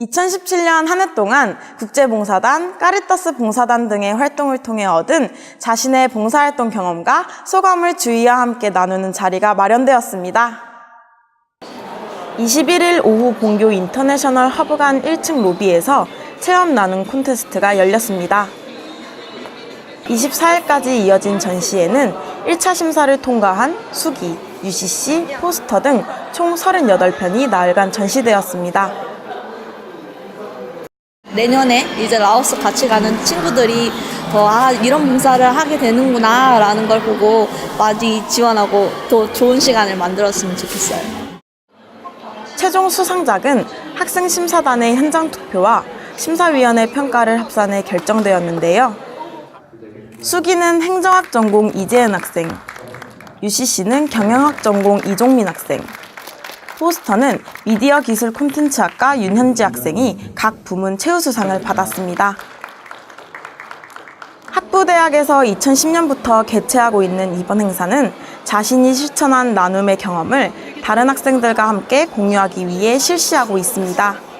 2017년 한 해 동안 국제봉사단, 까리타스 봉사단 등의 활동을 통해 얻은 자신의 봉사활동 경험과 소감을 주위와 함께 나누는 자리가 마련되었습니다. 21일 오후 본교 인터내셔널 허브관 1층 로비에서 체험 나눔 콘테스트가 열렸습니다. 24일까지 이어진 전시회는 1차 심사를 통과한 수기, UCC, 포스터 등 총 38편이 나흘간 전시되었습니다. 내년에 이제 라오스 같이 가는 친구들이 더 아, 이런 봉사를 하게 되는구나 라는 걸 보고 많이 지원하고 더 좋은 시간을 만들었으면 좋겠어요. 최종 수상작은 학생 심사단의 현장 투표와 심사위원회 평가를 합산해 결정되었는데요. 수기는 행정학 전공 이재은 학생, UCC는 경영학 전공 이종민 학생, 포스터는 미디어 기술 콘텐츠학과 윤현지 학생이 각 부문 최우수상을 받았습니다. 학부대학에서 2010년부터 개최하고 있는 이번 행사는 자신이 실천한 나눔의 경험을 다른 학생들과 함께 공유하기 위해 실시하고 있습니다.